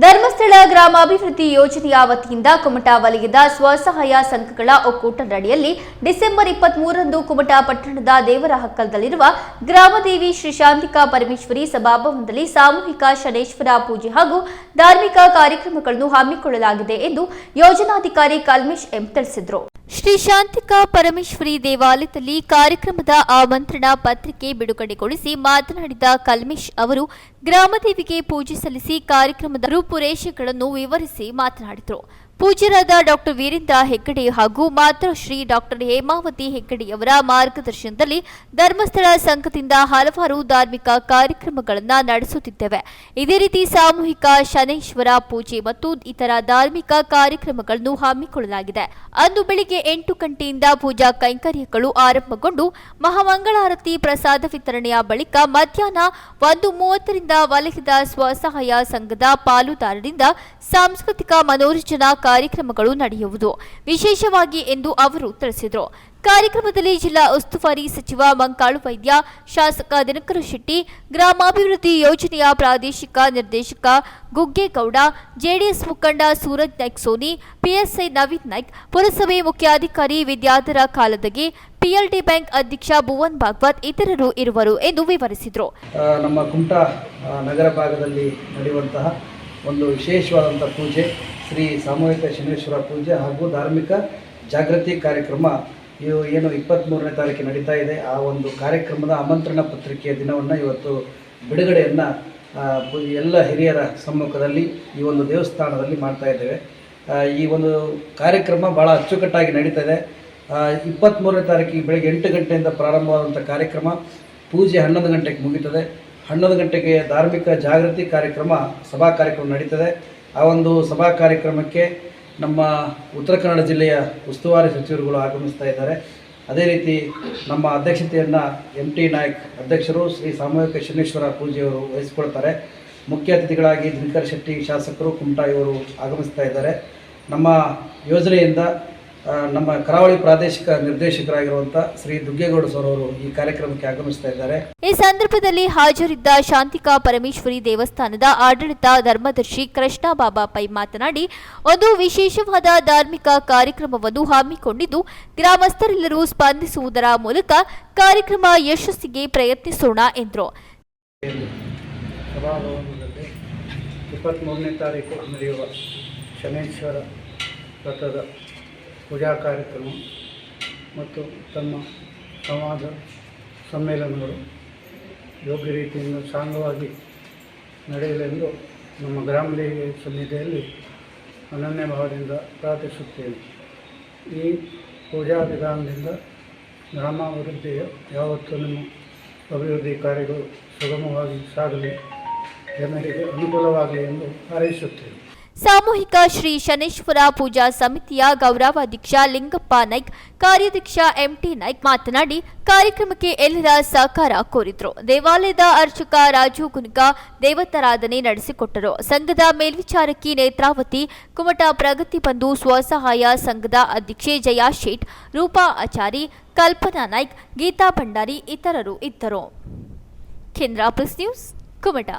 ಧರ್ಮಸ್ಥಳ ಗ್ರಾಮಾಭಿವೃದ್ಧಿ ಯೋಜನೆಯ ವತಿಯಿಂದ ಕುಮಟಾ ವಲಯದ ಸ್ವಸಹಾಯ ಸಂಘಗಳ ಒಕ್ಕೂಟದಡಿಯಲ್ಲಿ ಡಿಸೆಂಬರ್ ಇಪ್ಪತ್ಮೂರರಂದು ಕುಮಟಾ ಪಟ್ಟಣದ ದೇವರಹಕ್ಕಲದಲ್ಲಿರುವ ಗ್ರಾಮದೇವಿ ಶ್ರೀ ಶಾಂತಿಕಾ ಪರಮೇಶ್ವರಿ ಸಭಾಭವನದಲ್ಲಿ ಸಾಮೂಹಿಕ ಶನೇಶ್ವರ ಪೂಜೆ ಹಾಗೂ ಧಾರ್ಮಿಕ ಕಾರ್ಯಕ್ರಮಗಳನ್ನು ಹಮ್ಮಿಕೊಳ್ಳಲಾಗಿದೆ ಎಂದು ಯೋಜನಾಧಿಕಾರಿ ಕಲ್ಮೇಶ್ ಎಂ ತಿಳಿಸಿದರು. ಶ್ರೀ ಶಾಂತಿಕಾ ಪರಮೇಶ್ವರಿ ದೇವಾಲಯದಲ್ಲಿ ಕಾರ್ಯಕ್ರಮದ ಆಮಂತ್ರಣ ಪತ್ರಿಕೆ ಬಿಡುಗಡೆಗೊಳಿಸಿ ಮಾತನಾಡಿದ ಕಲ್ಮೇಶ್ ಅವರು, ಗ್ರಾಮದೇವಿಗೆ ಪೂಜೆ ಸಲ್ಲಿಸಿ ಕಾರ್ಯಕ್ರಮದ ರೂಪುರೇಷೆಗಳನ್ನು ವಿವರಿಸಿ ಮಾತನಾಡಿದರು. ಪೂಜ್ಯರಾದ ಡಾಕ್ಟರ್ ವೀರೇಂದ್ರ ಹೆಗ್ಗಡೆ ಹಾಗೂ ಮಾತೃಶ್ರೀ ಡಾಕ್ಟರ್ ಹೇಮಾವತಿ ಹೆಗ್ಗಡೆಯವರ ಮಾರ್ಗದರ್ಶನದಲ್ಲಿ ಧರ್ಮಸ್ಥಳ ಸಂಘದಿಂದ ಹಲವಾರು ಧಾರ್ಮಿಕ ಕಾರ್ಯಕ್ರಮಗಳನ್ನು ನಡೆಸುತ್ತಿದ್ದೇವೆ. ಇದೇ ರೀತಿ ಸಾಮೂಹಿಕ ಶನೇಶ್ವರ ಪೂಜೆ ಮತ್ತು ಇತರ ಧಾರ್ಮಿಕ ಕಾರ್ಯಕ್ರಮಗಳನ್ನು ಹಮ್ಮಿಕೊಳ್ಳಲಾಗಿದೆ. ಅಂದು ಬೆಳಿಗ್ಗೆ ಎಂಟು ಗಂಟೆಯಿಂದ ಪೂಜಾ ಕೈಂಕರ್ಯಗಳು ಆರಂಭಗೊಂಡು ಮಹಾಮಂಗಳಾರತಿ ಪ್ರಸಾದ ವಿತರಣೆಯ ಬಳಿಕ ಮಧ್ಯಾಹ್ನ ಒಂದು ಮೂವತ್ತರಿಂದ ವಲಯದ ಸ್ವಸಹಾಯ ಸಂಘದ ಪಾಲುದಾರರಿಂದ ಸಾಂಸ್ಕೃತಿಕ ಮನೋರಂಜನಾ ಕಾರ್ಯಕ್ರಮಗಳು ನಡೆಯುವುದು ವಿಶೇಷವಾಗಿ ಎಂದು ಅವರು ತಿಳಿಸಿದರು. ಕಾರ್ಯಕ್ರಮದಲ್ಲಿ ಜಿಲ್ಲಾ ಉಸ್ತುವಾರಿ ಸಚಿವ ಮಂಕಾಳು ವೈದ್ಯ ಶಾಸಕ ದಿನಕರ ಶೆಟ್ಟಿ, ಗ್ರಾಮಾಭಿವೃದ್ಧಿ ಯೋಜನೆಯ ಪ್ರಾದೇಶಿಕ ನಿರ್ದೇಶಕ ಗುಗ್ಗೇಗೌಡ, ಜೆಡಿಎಸ್ ಮುಖಂಡ ಸೂರಜ್ ನಾಯ್ಕ್ ಸೋನಿ, ಪಿಎಸ್ಐ ನವೀನ್ ನಾಯ್ಕ್, ಪುರಸಭೆ ಮುಖ್ಯಾಧಿಕಾರಿ ವಿದ್ಯಾಧರ ಕಾಲದಗೆ, ಪಿಎಲ್ಡಿ ಬ್ಯಾಂಕ್ ಅಧ್ಯಕ್ಷ ಭುವನ್ ಭಾಗವತ್ ಇತರರು ಇರುವರು ಎಂದು ವಿವರಿಸಿದರು. ನಮ್ಮ ಕುಮಟಾ ನಗರ ಭಾಗದಲ್ಲಿ ನಡೆಯುವಂತಹ ಒಂದು ವಿಶೇಷವಾದಂಥ ಪೂಜೆ ಶ್ರೀ ಸಾಮೂಹಿಕ ಶನೇಶ್ವರ ಪೂಜೆ ಹಾಗೂ ಧಾರ್ಮಿಕ ಜಾಗೃತಿ ಕಾರ್ಯಕ್ರಮ ಇವು ಏನು ಇಪ್ಪತ್ತ್ಮೂರನೇ ತಾರೀಕು ನಡೀತಾ ಇದೆ. ಆ ಒಂದು ಕಾರ್ಯಕ್ರಮದ ಆಮಂತ್ರಣ ಪತ್ರಿಕೆಯ ದಿನವನ್ನು ಇವತ್ತು ಬಿಡುಗಡೆಯನ್ನು ಎಲ್ಲ ಹಿರಿಯರ ಸಮ್ಮುಖದಲ್ಲಿ ಈ ಒಂದು ದೇವಸ್ಥಾನದಲ್ಲಿ ಮಾಡ್ತಾ ಇದ್ದೇವೆ. ಈ ಒಂದು ಕಾರ್ಯಕ್ರಮ ಭಾಳ ಅಚ್ಚುಕಟ್ಟಾಗಿ ನಡೀತಾ ಇದೆ. ಇಪ್ಪತ್ತ್ಮೂರನೇ ತಾರೀಕಿಗೆ ಬೆಳಗ್ಗೆ ಎಂಟು ಗಂಟೆಯಿಂದ ಪ್ರಾರಂಭವಾದಂಥ ಕಾರ್ಯಕ್ರಮ ಪೂಜೆ ಹನ್ನೊಂದು ಗಂಟೆಗೆ ಮುಗೀತದೆ. ಹನ್ನೊಂದು ಗಂಟೆಗೆ ಧಾರ್ಮಿಕ ಜಾಗೃತಿ ಕಾರ್ಯಕ್ರಮ, ಸಭಾ ಕಾರ್ಯಕ್ರಮ ನಡೀತದೆ. ಆ ಒಂದು ಸಭಾ ಕಾರ್ಯಕ್ರಮಕ್ಕೆ ನಮ್ಮ ಉತ್ತರ ಕನ್ನಡ ಜಿಲ್ಲೆಯ ಉಸ್ತುವಾರಿ ಸಚಿವರುಗಳು ಆಗಮಿಸ್ತಾ ಇದ್ದಾರೆ. ಅದೇ ರೀತಿ ನಮ್ಮ ಅಧ್ಯಕ್ಷತೆಯನ್ನು ಎಂ ಟಿ ನಾಯಕ್ ಅಧ್ಯಕ್ಷರು ಶ್ರೀ ಸಾಮೂಹಿಕ ಶನೇಶ್ವರ ಪೂಜೆಯವರು ವಹಿಸಿಕೊಳ್ತಾರೆ. ಮುಖ್ಯ ಅತಿಥಿಗಳಾಗಿ ದಿನಕರ್ ಶೆಟ್ಟಿ ಶಾಸಕರು ಕುಮಟಾ ಇವರು ಆಗಮಿಸ್ತಾ ಇದ್ದಾರೆ. ನಮ್ಮ ಯೋಜನೆಯಿಂದ ನಮ್ಮ ಕರಾವಳಿ ಪ್ರಾದೇಶಿಕ ನಿರ್ದೇಶಕರಾಗಿರುವಂತಹ ಶ್ರೀ ದುಗ್ಗೇಗೌಡ ಸರ್ ಅವರು ಈ ಕಾರ್ಯಕ್ರಮಕ್ಕೆ ಆಗಮಿಸ್ತಾ ಇದ್ದಾರೆ. ಈ ಸಂದರ್ಭದಲ್ಲಿ ಹಾಜರಿದ್ದ ಶಾಂತಿಕಾ ಪರಮೇಶ್ವರಿ ದೇವಸ್ಥಾನದ ಆಡಳಿತ ಧರ್ಮದರ್ಶಿ ಕೃಷ್ಣ ಬಾಬಾ ಪೈ ಮಾತನಾಡಿ ಒಂದು ವಿಶೇಷವಾದ ಧಾರ್ಮಿಕ ಕಾರ್ಯಕ್ರಮವನ್ನು ಹಮ್ಮಿಕೊಂಡಿದ್ದು ಗ್ರಾಮಸ್ಥರೆಲ್ಲರೂ ಸ್ಪಂದಿಸುವುದರ ಮೂಲಕ ಕಾರ್ಯಕ್ರಮ ಯಶಸ್ಸಿಗೆ ಪ್ರಯತ್ನಿಸೋಣ ಎಂದರು. ಇಪ್ಪತ್ತ್ಮೂರನೇ ತಾರೀಕು ನಡೆಯುವ ಶನೇಶ್ವರ ವ್ರತದ ಪೂಜಾ ಕಾರ್ಯಕ್ರಮ ಮತ್ತು ತಮ್ಮ ಸಂವಾದ ಸಮ್ಮೇಳನಗಳು ಯೋಗ್ಯ ರೀತಿಯಿಂದ ಸಾಂಗವಾಗಿ ನಡೆಯಲೆಂದು ನಮ್ಮ ಗ್ರಾಮದೇವಿ ಸನ್ನಿಧಿಯಲ್ಲಿ ಅನನ್ಯ ಭಾವದಿಂದ ಪ್ರಾರ್ಥಿಸುತ್ತೇವೆ ಈ ಪೂಜಾ ವಿಧಾನದಿಂದ ಗ್ರಾಮಾಭಿವೃದ್ಧಿಯ ಯಾವತ್ತೂ ನಮ್ಮ ಅಭಿವೃದ್ಧಿ ಕಾರ್ಯಗಳು ಸುಗಮವಾಗಿ ಸಾಗಲಿ, ಜನರಿಗೆ ಅನುಕೂಲವಾಗಲಿ ಎಂದು ಹಾರೈಸುತ್ತೇವೆ ಸಾಮೂಹಿಕ ಶ್ರೀ ಶನೇಶ್ವರ ಪೂಜಾ ಸಮಿತಿಯ ಗೌರವಾಧ್ಯಕ್ಷ ಲಿಂಗಪ್ಪ ನಾಯ್ಕ್, ಕಾರ್ಯಾಧ್ಯಕ್ಷ ಎಂಟಿ ನಾಯ್ಕ್ ಮಾತನಾಡಿ, ಕಾರ್ಯಕ್ರಮಕ್ಕೆ ಎಲ್ಲರ ಸಹಕಾರ ಕೋರಿದ್ರು. ದೇವಾಲಯದ ಅರ್ಚಕ ರಾಜು ಗುನ್ಕ ದೇವತಾರಾಧನೆ ನಡೆಸಿಕೊಟ್ಟರು. ಸಂಘದ ಮೇಲ್ವಿಚಾರಕಿ ನೇತ್ರಾವತಿ, ಕುಮಟ ಪ್ರಗತಿ ಬಂಧು ಸ್ವಸಹಾಯ ಸಂಘದ ಅಧ್ಯಕ್ಷೆ ಜಯಾ ಶೇಟ್, ರೂಪಾ ಆಚಾರಿ, ಕಲ್ಪನಾ ನಾಯ್ಕ್, ಗೀತಾ ಭಂಡಾರಿ ಇತರರು ಇದ್ದರು. ಕೇಂದ್ರ ನ್ಯೂಸ್, ಕುಮಟಾ.